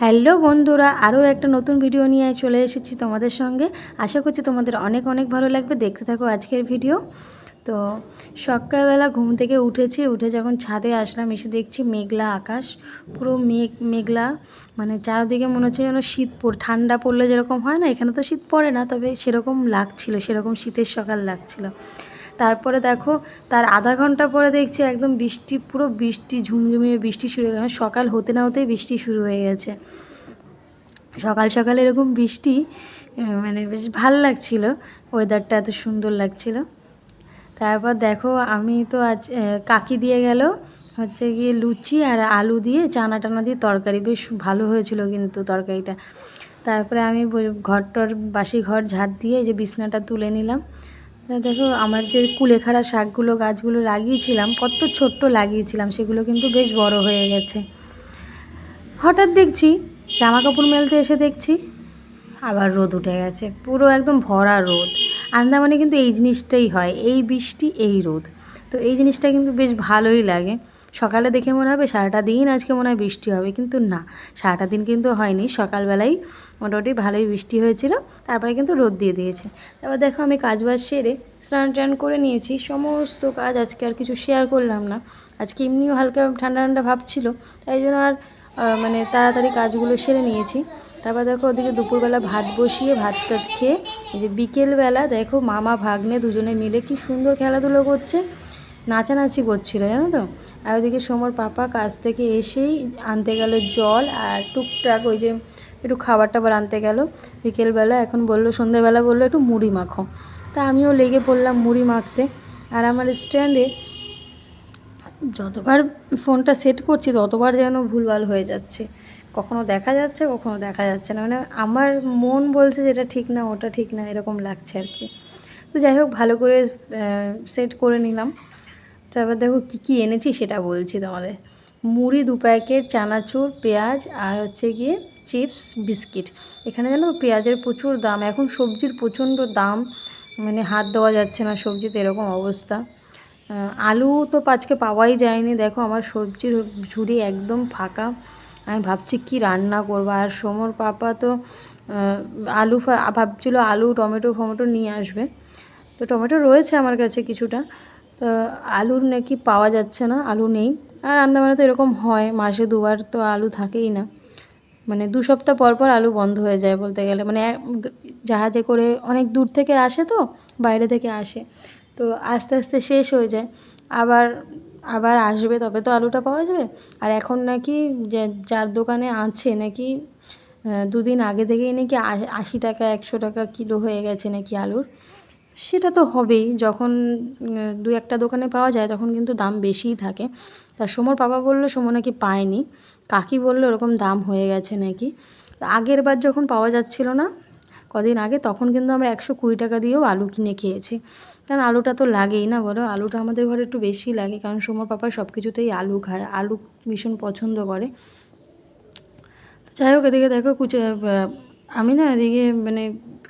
Hello বন্ধুরা, আরও একটা নতুন ভিডিও নিয়ে চলে এসেছি তোমাদের সঙ্গে। আশা করছি তোমাদের অনেক অনেক ভালো লাগবে। দেখতে থাকো আজকের ভিডিও। তো সকালবেলা ঘুম থেকে উঠেছি, উঠে যখন ছাদে আসলাম, এসে দেখছি মেঘলা আকাশ, পুরো মেঘ, মেঘলা। মানে চারদিকে মনে হচ্ছে যেন শীত পড়, ঠান্ডা পড়লে যেরকম হয় না, এখানে তো শীত পড়ে না, তবে সেরকম লাগছিল, সেরকম শীতের সকাল লাগছিল। তারপরে দেখো, তার আধা ঘণ্টা পরে দেখছি একদম বৃষ্টি, পুরো বৃষ্টি, ঝুমঝুমিয়ে বৃষ্টি শুরু হয়ে গেছে। সকাল হতে না হতেই বৃষ্টি শুরু হয়ে গেছে। সকাল সকাল এরকম বৃষ্টি মানে বেশ ভালো লাগছিল। ওয়েদারটা এত সুন্দর লাগছিল। তারপর দেখো, আমি তো আজ কাকি দিয়ে গেল, হচ্ছে গিয়ে লুচি আর আলু দিয়ে চানা টানা দিয়ে তরকারি। বেশ ভালো হয়েছিল কিন্তু তরকারিটা। তারপরে আমি বই- ঘরটর বাসি ঘর ঝাড় দিয়ে যে বিছনাটা তুলে নিলাম। দেখো, আমার যে কুলেখাড়া শাকগুলো, গাছগুলো লাগিয়েছিলাম, কত ছোট্ট লাগিয়েছিলাম, সেগুলো কিন্তু বেশ বড় হয়ে গেছে। হঠাৎ দেখছি জামা কাপড় মেলতে এসে দেখছি, আবার রোদ উঠে গেছে, পুরো একদম ভরা রোদ। আন্দামানে কিন্তু এই জিনিসটাই হয়, এই বৃষ্টি, এই রোদ। তো এই জিনিসটা কিন্তু বেশ ভালোই লাগে। সকালে দেখে মনে হবে সারাটা দিন আজকে মনে হয় বৃষ্টি হবে, কিন্তু না। সারাটা দিন কিন্তু হয়নি, সকালবেলাই মোটামুটি ভালোই বৃষ্টি হয়েছিল, তারপরে কিন্তু রোদ দিয়ে দিয়েছে। তারপর দেখো আমি কাজ বাজ সেরে স্নান টান করে নিয়েছি, সমস্ত কাজ আজকে আর কিছু শেয়ার করলাম না। আজকে এমনিও হালকা ঠান্ডা ঠান্ডা ভাব ছিল, তাই জন্য আর মানে তাড়াতাড়ি কাজগুলো সেরে নিয়েছি। তারপর দেখো ওদিকে দুপুরবেলা ভাত বসিয়ে ভাত টাত খেয়ে, এই যে বিকেলবেলা দেখো মামা ভাগ্নে দুজনে মিলে কি সুন্দর খেলাধুলো করছে। নাচানাচি করছিল, জানো তো? আর ওদিকে সোমর পাপা কাজ থেকে এসেই আনতে গেল জল আর টুকটাক ওই যে একটু খাবার টাবার আনতে গেল। বিকেলবেলা এখন বলল, সন্ধেবেলা বলল, একটু মুড়ি মাখো। তা আমিও লেগে পড়লাম মুড়ি মাখতে। আর আমার স্ট্যান্ডে যতবার ফোনটা সেট করছি, ততবার যেন ভুলভাল হয়ে যাচ্ছে। কখনো দেখা যাচ্ছে, কখনো দেখা যাচ্ছে না। মানে আমার মন বলছে যেটা ঠিক না, ওটা ঠিক না, এরকম লাগছে আর কি। তো যাই হোক, ভালো করে সেট করে নিলাম। তারপর দেখো কী কী এনেছি সেটা বলছি তোমাদের। মুড়ি দু প্যাকেট, চানাচুর, পেঁয়াজ আর হচ্ছে গিয়ে চিপস, বিস্কিট। এখানে যেন পেঁয়াজের প্রচুর দাম, এখন সবজির প্রচণ্ড দাম মানে হাত দেওয়া যাচ্ছে না সবজিতে এরকম অবস্থা। আলু তো আজকে পাওয়াই যায়নি, দেখো আমার সবজির ঝুড়ি একদম ফাঁকা। আমি ভাবছি কি রান্না করব, আর সোমর পাপা তো আলু ভাবছিল আলু, টমেটো, ফমেটো নিয়ে আসবে। তো টমেটো রয়েছে আমার কাছে কিছুটা। তো আলুর নাকি পাওয়া যাচ্ছে না, আলু নেই। আর আন্দামানে তো এরকম হয়, মাসে দুবার তো আলু থাকেই না। মানে দু সপ্তাহ পর পর আলু বন্ধ হয়ে যায় বলতে গেলে। মানে জাহাজে করে অনেক দূর থেকে আসে তো, বাইরে থেকে আসে। তো আস্তে আস্তে শেষ হয়ে যায়। আবার আবার আসবে তবে তো আলুটা পাওয়া যাবে। আর এখন নাকি যে, যার দোকানে আছে নাকি দুদিন আগে থেকেই নাকি আশি টাকা, একশো টাকা কিলো হয়ে গেছে নাকি আলুর। সেটা তো হবেই। যখন দু একটা দোকানে পাওয়া যায় তখন কিন্তু দাম বেশিই থাকে। তা সোমর বাবা বলল সোমর নাকি পায়নি। কাকি বলল, ওরকম দাম হয়ে গেছে নাকি। আগের বার যখন পাওয়া যাচ্ছিল না, কদিন আগে, তখন কিন্তু আমরা একশো কুড়ি টাকা দিয়েও আলু কিনে খেয়েছি। কারণ আলুটা তো লাগেই না বলো? আলুটা আমাদের ঘরে একটু বেশি লাগে, কারণ সোমর পাপা সব কিছুতেই আলু খায়, আলু ভীষণ পছন্দ করে। যাই হোক, এদিকে দেখো কুচে আমি না এদিকে মানে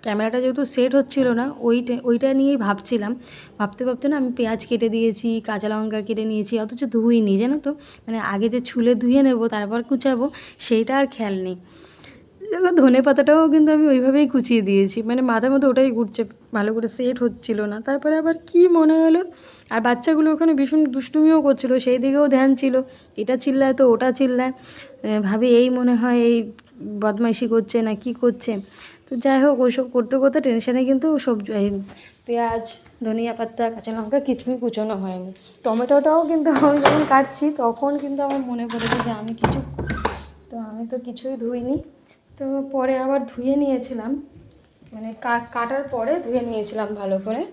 ক্যামেরাটা যেহেতু সেট হচ্ছিল না ওইটা ওইটা নিয়েই ভাবছিলাম। ভাবতে ভাবতে না আমি পেঁয়াজ কেটে দিয়েছি, কাঁচা লঙ্কা কেটে নিয়েছি, অথচ ধুইনি, জানো তো? মানে আগে যে ছুলে ধুয়ে নেব, তারপর কুচাবো, সেইটা আর খেয়াল নেই। ধনে পাতাটাও কিন্তু আমি ওইভাবেই কুচিয়ে দিয়েছি। মানে মাথার মধ্যে ওটাই ঘুরছে, ভালো করে সেট হচ্ছিল না। তারপরে আবার কি মনে হলো? আর বাচ্চাগুলো ওখানে ভীষণ দুষ্টুমিও করছিল, সেই দিকেও ধ্যান ছিল। এটা চিল্লায় তো, ওটা চিল্লায়। ভাবি, এই মনে হয়, এই বদমাইশি করছে না কি করছে? তো যাই হোক, ওইসব করতে করতে টেনশানে কিন্তু সবজি পেঁয়াজ, ধনিয়া পাতা, কাঁচা লঙ্কা কিছুই কুচোনো হয়নি। টমেটোটাও কিন্তু আমি যখন কাটছি, তখন কিন্তু আমার মনে পড়েছে যে আমি কিছু তো আমি তো কিছুই ধুইনি। তো পরে আবার ধুয়ে নিয়েছিলাম। মানে কাটার পরে ধুয়ে নিয়েছিলাম ভালো করে।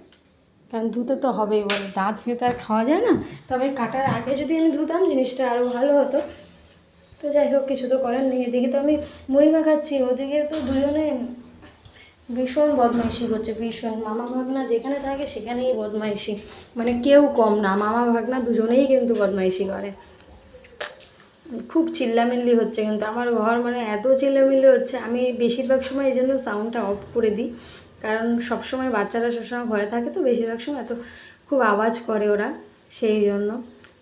কারণ ধুতে তো হবেই বলে। দাঁত ধুয়ে তো আর খাওয়া যায় না। তবে কাটার আগে যদি আমি ধুতাম, জিনিসটা আরও ভালো হতো। তো যাই হোক, কিছু তো করার নেই। এদিকে তো আমি মুড়ি মাখাচ্ছি ওদিকে তো দুজনে ভীষণ বদমাইশি করছে, ভীষণ। মামা ভাগনা যেখানে থাকে সেখানেই বদমাইশি। মানে কেউ কম না, মামা ভাগনা দুজনেই কিন্তু বদমাইশি করে। খুব চিল্লামিল্লি হচ্ছে কিন্তু, আমার ঘর মানে এত চিল্লামিল্লি হচ্ছে, আমি বেশিরভাগ সময় এই জন্য সাউন্ডটা অফ করে দিই। কারণ সবসময় বাচ্চারা সবসময় ঘরে থাকে তো, বেশিরভাগ সময় এত খুব আওয়াজ করে ওরা, সেই জন্য।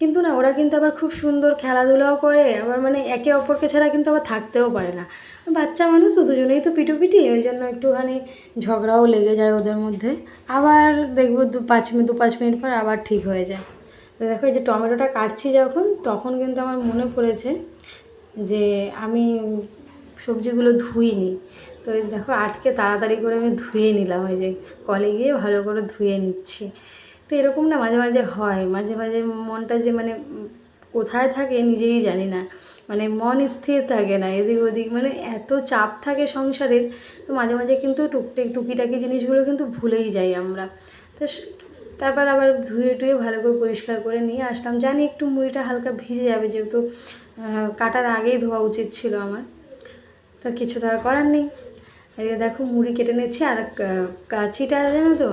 কিন্তু না, ওরা কিন্তু আবার খুব সুন্দর খেলাধুলাও করে, আবার মানে একে অপরকে ছাড়া কিন্তু আবার থাকতেও পারে না। বাচ্চা মানুষ তো দুজনেই তো পিটুপিটি, ওই জন্য একটুখানি ঝগড়াও লেগে যায় ওদের মধ্যে। আবার দেখব দু পাঁচ মিনিট, দু পাঁচ মিনিট পর আবার ঠিক হয়ে যায়। তো দেখো, এই যে টমেটোটা কাটছি যখন, তখন কিন্তু আমার মনে পড়েছে যে আমি সবজিগুলো ধুইনি। তো দেখো, আটকে তাড়াতাড়ি করে আমি ধুয়ে নিলাম ওই যে কলে গিয়ে ভালো করে ধুয়ে নিচ্ছি। তো এরকম না মাঝে মাঝে হয়। মাঝে মাঝে মনটা যে মানে কোথায় থাকে নিজেই জানি না। মানে মন স্থির থাকে না, এদিক ওদিক। মানে এত চাপ থাকে সংসারের, তো মাঝে মাঝে কিন্তু টুকটাক টুকিটাকি জিনিসগুলো কিন্তু ভুলেই যাই আমরা। তো তারপর আবার ধুয়ে টুয়ে ভালো করে পরিষ্কার করে নিয়ে আসলাম। জানি একটু মুড়িটা হালকা ভিজে যাবে যেহেতু কাটার আগেই ধোয়া উচিত ছিল আমার। তো কিছু তো আর করার নেই। এদিকে দেখো মুড়ি কেটে নিচ্ছি, আর কাঁচিটা জানো তো?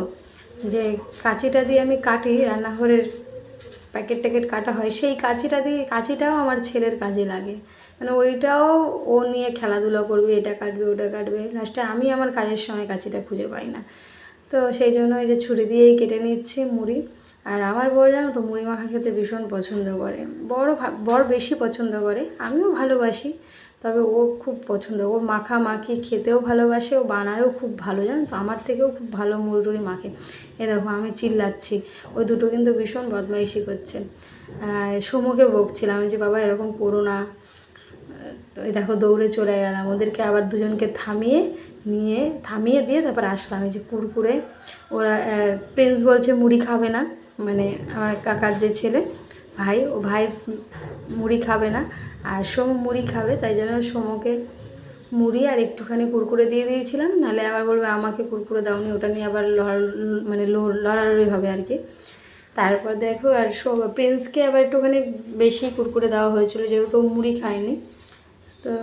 যে কাঁচিটা দিয়ে আমি কাটি, রান্নাঘরের প্যাকেট ট্যাকেট কাটা হয়, সেই কাঁচিটা দিয়ে, কাঁচিটাও আমার ছেলের কাজে লাগে। মানে ওইটাও ও নিয়ে খেলাধুলা করবে, এটা কাটবে, ওটা কাটবে। লাস্টে আমি আমার কাজের সময় কাঁচিটা খুঁজে পাই না। তো সেই জন্য এই যে ছুরি দিয়েই কেটে নিচ্ছি মুড়ি। আর আমার বর, জানো তো, মুড়ি মাখা খেতে ভীষণ পছন্দ করে। বড় বড় বেশি পছন্দ করে, আমিও ভালোবাসি। তবে ও খুব পছন্দ। ও মাখা মাখি খেতেও ভালোবাসে, ও বানায়ও খুব ভালো, জানো তো? আমার থেকেও খুব ভালো মুড়ি মাখে। এ দেখো, আমি চিল্লাচ্ছি। ওই দুটো কিন্তু ভীষণ বদমাইশি করছে। সমুকে বকছিলাম, যে বাবা এরকম করো না। তো দেখো, দৌড়ে চলে গেলাম। ওদেরকে আবার দুজনকে থামিয়ে নিয়ে, থামিয়ে দিয়ে তারপর আসলাম। এই যে কুরকুরে, ওরা প্রিন্স বলছে মুড়ি খাবে না। মানে আমার কাকার যে ছেলে ভাই, ও ভাই মুড়ি খাবে না। আর সোম মুড়ি খাবে, তাই জন্য সোমকে মুড়ি আর একটুখানি কুরকুরে দিয়ে দিয়েছিলাম। নাহলে আবার বলবে, আমাকে কুরকুরে দাওনি, ওটা নিয়ে আবার লড়- মানে লড়ালড়ি হবে আর কি। তারপর দেখো, আর সব প্রিন্সকে আবার একটুখানি বেশি কুরকুরে দেওয়া হয়েছিল, যেহেতু মুড়ি খায়নি। তো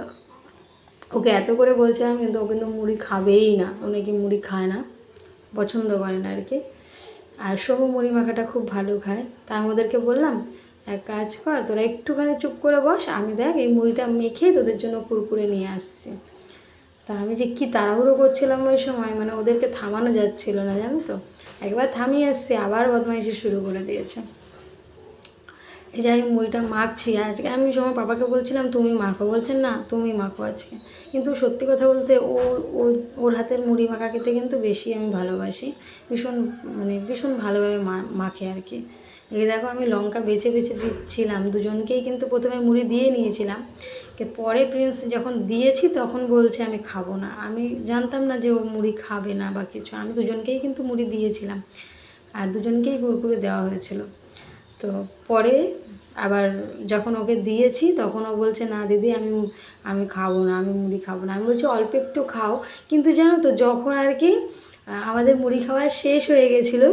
ওকে এত করে বলছিলাম, কিন্তু ও কিন্তু মুড়ি খাবেই না। ও নাকি মুড়ি খায় না, পছন্দ করে না আর কি। আর সোমু মুড়ি মাখাটা খুব ভালো খায়। তা আমি ওদেরকে বললাম, এক কাজ কর, তোরা একটুখানি চুপ করে বস, আমি দেখ এই মুড়িটা মেখে তোদের জন্য কুরকুরে নিয়ে আসছি। তা আমি যে কী তাড়াহুড়ো করছিলাম ওই সময় মানে ওদেরকে থামানো যাচ্ছিল না, জানো তো? একবার থামিয়ে আসছি, আবার বদমাইশি শুরু করে দিয়েছে। এই যে আমি মুড়িটা মাখছি আজকে। আমি সময় পাপাকে বলছিলাম, তুমি মাখো। বলছেন না, তুমি মাখো আজকে। কিন্তু সত্যি কথা বলতে ও ওর হাতের মুড়ি মাখা খেতে কিন্তু বেশি আমি ভালোবাসি। ভীষণ মানে ভীষণ ভালোভাবে মাখে আর কি। এই দেখো, আমি লঙ্কা বেছে বেছে দিচ্ছিলাম দুজনকেই কিন্তু প্রথমে মুড়ি দিয়ে নিয়েছিলাম। পরে প্রিন্স যখন দিয়েছি তখন বলছে, আমি খাব না। আমি জানতাম না যে ও মুড়ি খাবে না বা কিছু। আমি দুজনকেই কিন্তু মুড়ি দিয়েছিলাম। আর দুজনকেই কুরকুরে দেওয়া হয়েছিল। তো পরে আবার যখন ওকে দিয়েছি, তখন ও বলছে, না দিদি, আমি আমি খাব না, আমি মুড়ি খাব না। আমি বলছি, অল্প একটু খাও। কিন্তু জানো তো, যখন আর কি আমাদের মুড়ি খাওয়া শেষ হয়ে গেছিল,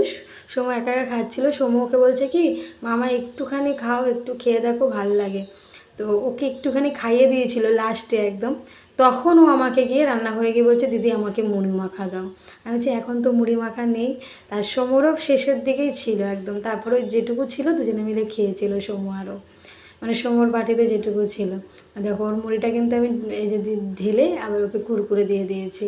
সোমো একা একা খাচ্ছিলো, সোমু ওকে বলছে কি, মামা, একটুখানি খাও, একটু খেয়ে দেখো, ভালো লাগে। তো ওকে একটুখানি খাইয়ে দিয়েছিল লাস্টে একদম। তখন ও আমাকে গিয়ে রান্নাঘরে গিয়ে বলছে, দিদি, আমাকে মুড়ি মাখা দাও। আমি বলছি, এখন তো মুড়ি মাখা নেই। তার সমরও শেষের দিকেই ছিল একদম। তারপরে ওই যেটুকু ছিল দুজনে মিলে খেয়েছিল সমু আরও মানে সমর বাটিতে যেটুকু ছিল। দেখো, ওর মুড়িটা কিন্তু আমি এই যে ঢেলে আবার ওকে কুরকুরে দিয়ে দিয়েছি।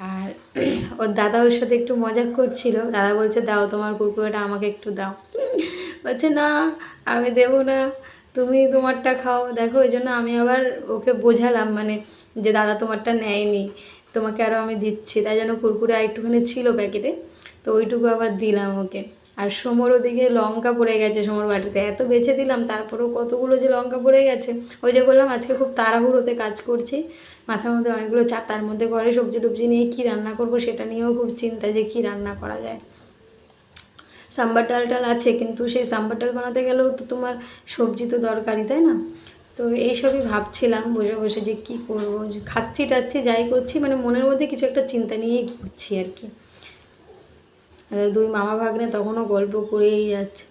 আর ওর দাদা ওর সাথে একটু মজা করছিল। দাদা বলছে, দাও তোমার কুরকুরেটা, আমাকে একটু দাও। বলছে, না, আমি দেবো না। তুমি তোমারটা খাও। দেখো ওই জন্য আমি আবার ওকে বোঝালাম মানে যে দাদা তোমারটা নেয়নি, তোমাকে আরও আমি দিচ্ছি। তাই জন্য কুরকুরে একটুখানি ছিল প্যাকেটে, তো ওইটুকু আবার দিলাম ওকে। আর সোমর ওদিকে লঙ্কা পড়ে গেছে সোমর বাটিতে। এত বেছে দিলাম, তারপরেও কতগুলো যে লঙ্কা পড়ে গেছে। ওই যে বললাম, আজকে খুব তাড়াহুড়োতে কাজ করছি। মাথার মধ্যে অনেকগুলো চাপ তার মধ্যে ঘরে সবজি টবজি নিয়ে কী রান্না করব সেটা নিয়েও খুব চিন্তা যে কী রান্না করা যায়। সাম্বার ডাল টাল আছে, কিন্তু সেই সাম্বার ডাল বানাতে গেলেও তো তোমার সবজি তো দরকারই, তাই না? তো এইসবই ভাবছিলাম, বসে বসে যে কী করব? খাচ্ছি টাচ্ছি যাই করছি মানে মনের মধ্যে কিছু একটা চিন্তা নিয়েই ঘুরছি আর কি। দুই মামা ভাগ্নে তখনও গল্প করেই যাচ্ছে।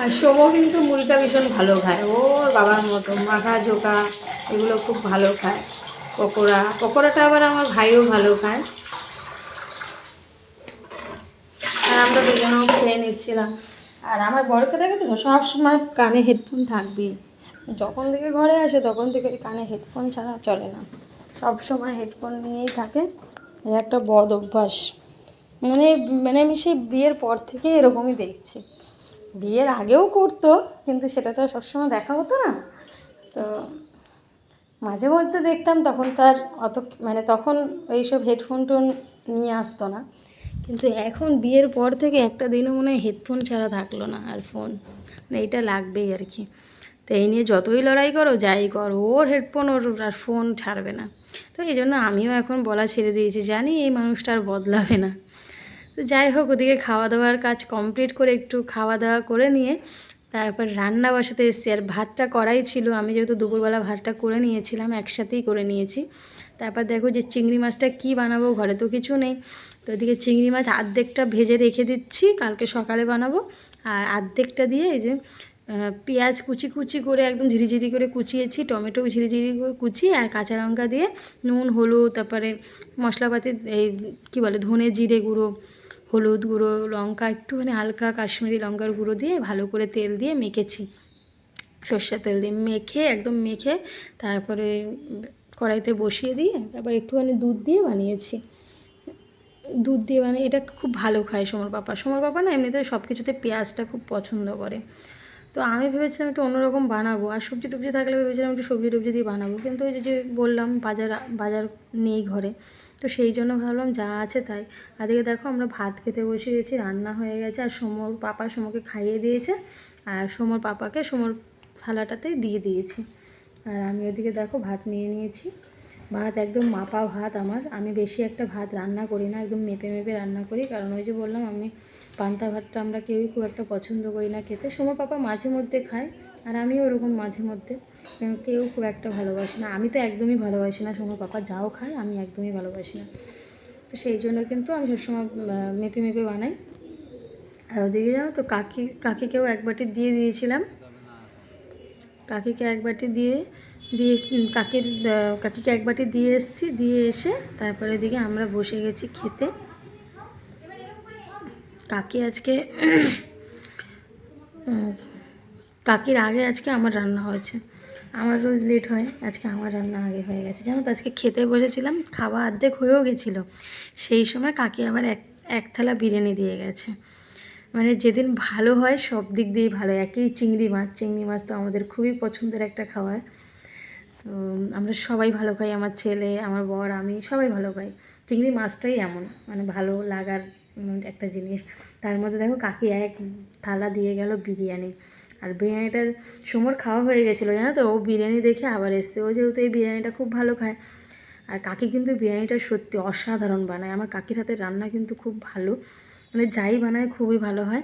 আর সোমও কিন্তু মুড়িটা ভীষণ ভালো খায়। ওর বাবার মতো, মাখা ঝোকা, এগুলো খুব ভালো খায়। পকোড়া, পকোড়াটা আবার আমার ভাইও ভালো খায় আর আমরা দুজনেও খেয়ে নিচ্ছিলাম। আর আমার বরকে দেখেছ তো সবসময় কানে হেডফোন থাকবেই যখন থেকে ঘরে আসে, তখন থেকে কানে হেডফোন ছাড়া চলে না। সব সময় হেডফোন নিয়েই থাকে। একটা বদ অভ্যাস। মানে মানে আমি সেই বিয়ের পর থেকে এরকমই দেখছি। বিয়ের আগেও করতো, কিন্তু সেটা তো সবসময় দেখা হতো না। তো মাঝে মধ্যে দেখতাম, তখন তার অত মানে তখন এইসব হেডফোন টোন নিয়ে আসতো না। কিন্তু এখন বিয়ের পর থেকে একটা দিনও মনে হয় হেডফোন ছাড়া থাকল না আর ফোন মানে এইটা লাগবেই আর কি। তো এই নিয়ে যতই লড়াই করো, যাই করো, ওর হেডফোন ওর আর ফোন ছাড়বে না। তো এই জন্য আমিও এখন বলা ছেড়ে দিয়েছি, জানি এই মানুষটা আর বদলাবে না। তো যাই হোক, ওদিকে খাওয়া দাওয়ার কাজ কমপ্লিট করে একটু খাওয়া দাওয়া করে নিয়ে তারপর রান্না বসাতে এসেছি আর ভাতটা করাই ছিল। আমি যেহেতু দুপুরবেলা ভাতটা করে নিয়েছিলাম, একসাথেই করে নিয়েছি। তারপর দেখো যে চিংড়ি মাছটা কি বানাবো, ঘরে তো কিছু নেই। তো ওদিকে চিংড়ি মাছ আর্ধেকটা ভেজে রেখে দিচ্ছি, কালকে সকালে বানাবো। আর আর্ধেকটা দিয়ে এই যে পেঁয়াজ কুচি কুচি করে একদম ঝিরিঝিরি করে কুচিয়েছি, টমেটো ঝিরিঝিরি করে কুচিয়ে আর কাঁচা লঙ্কা দিয়ে নুন, হলুদ, তারপরে মশলাপাতি, এই কী বলে, ধনে জিরে গুঁড়ো হলুদ গুঁড়ো লঙ্কা, একটুখানি হালকা কাশ্মীরি লঙ্কার গুঁড়ো দিয়ে ভালো করে তেল দিয়ে মেখেছি। সর্ষের তেল দিয়ে মেখে, একদম মেখে তারপরে কড়াইতে বসিয়ে দিয়ে তারপর একটুখানি দুধ দিয়ে বানিয়েছি। দুধ দিয়ে বানিয়ে, এটা খুব ভালো খায় সোমর পাপা। সোমর পাপা না এমনিতে সব কিছুতে পেঁয়াজটা খুব পছন্দ করে। তো আমি ভেবেছিলাম একটু অন্যরকম বানাবো। আর সবজি টবজি থাকলে ভেবেছিলাম একটু সবজি টবজি দিয়ে বানাবো। কিন্তু ওই যে বললাম, বাজার বাজার নেই ঘরে। তো সেই জন্য ভাবলাম যা আছে তাই। আদিকে দেখো আমরা ভাত খেতে বসে গেছি, রান্না হয়ে গেছে। আর সোমর পাপা সোমকে খাইয়ে দিয়েছে। আর সোমর পাপাকে সোমর থালাটাতে দিয়ে দিয়েছি। আর আমি ওদিকে দেখো ভাত নিয়ে নিয়েছি। ভাত একদম মাপা ভাত আমার। আমি বেশি একটা ভাত রান্না করি না, একদম মেপে মেপে রান্না করি। কারণ ওই যে বললাম, আমি পান্তা ভাতটা আমরা কেউই খুব একটা পছন্দ করি না খেতে। সময় পাপা মাঝে মধ্যে খায়, আর আমিও ওরকম মাঝে মধ্যে। কেউ খুব একটা ভালোবাসি না। আমি তো একদমই ভালোবাসি না সময় পাপা যাও খায়, আমি একদমই ভালোবাসি না। তো সেই জন্য কিন্তু আমি সবসময় মেপে মেপে বানাই। আর ওদিকে জানো তো, কাকি, কাকিকেও এক বাটি দিয়ে দিয়েছিলাম। কাকিকে এক বাটি দিয়ে দিয়ে কাকির কাকিকে এক বাটি দিয়ে এসেছি, দিয়ে এসে তারপরে এদিকে আমরা বসে গেছি খেতে। কাকি আজকে কাকির আগে আজকে আমার রান্না হয়েছে। আমার রোজ লেট হয়, আজকে আমার রান্না আগে হয়ে গেছে। জানো তো, আজকে খেতে বসেছিলাম, খাওয়া অর্ধেক হয়েও গেছিল। সেই সময় কাকি আবার এক এক থালা বিরিয়ানি দিয়ে গেছে। মানে যেদিন ভালো হয়, সব দিক দিয়েই ভালো একই চিংড়ি মাছ চিংড়ি মাছ তো আমাদের খুবই পছন্দের একটা খাবার। তো, আমরা সবাই ভালো খাই আমার ছেলে, আমার বর, আমি সবাই ভালো খাই চিংড়ি মাছটাই এমন মানে ভালো লাগার একটা জিনিস। তার মধ্যে দেখো কাকি এক থালা দিয়ে গেল বিরিয়ানি। আর বিরিয়ানিটা সুমোর খাওয়া হয়ে গেছিল, জানো তো? ও বিরিয়ানি দেখে আবার এসছে। ও যেহেতু এই বিরিয়ানিটা খুব ভালো খায়। আর কাকি কিন্তু বিরিয়ানিটা সত্যি অসাধারণ বানায়। আমার কাকির হাতের রান্না কিন্তু খুব ভালো। মানে যাই বানায় খুবই ভালো হয়।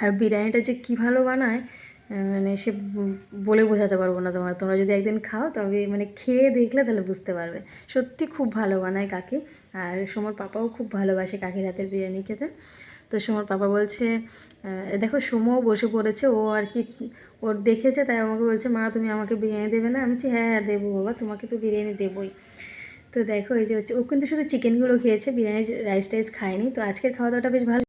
আর বিরিয়ানিটা যে কী ভালো বানায় মানে সে বলে বোঝাতে পারব না তোমার তোমরা যদি একদিন খাও, তবে মানে খেয়ে দেখলে তাহলে বুঝতে পারবে। সত্যি খুব ভালো বানায় কাকি। আর সোমর পাপাও খুব ভালোবাসে কাকির হাতের বিরিয়ানি খেতে। তো সোমর পাপা বলছে দেখো, সোমও বসে পড়েছে। ও আর কি ওর দেখেছে, তাই আমাকে বলছে, মা, তুমি আমাকে বিরিয়ানি দেবে না? আমি বলছি হ্যাঁ হ্যাঁ দেবো বাবা, তোমাকে তো বিরিয়ানি দেবোই। তো দেখো, এই যে হচ্ছে, ও কিন্তু শুধু চিকেনগুলো খেয়েছে, বিরিয়ানি রাইস টাইস খায়নি। তো আজকের খাওয়া দাওয়াটা বেশ ভালো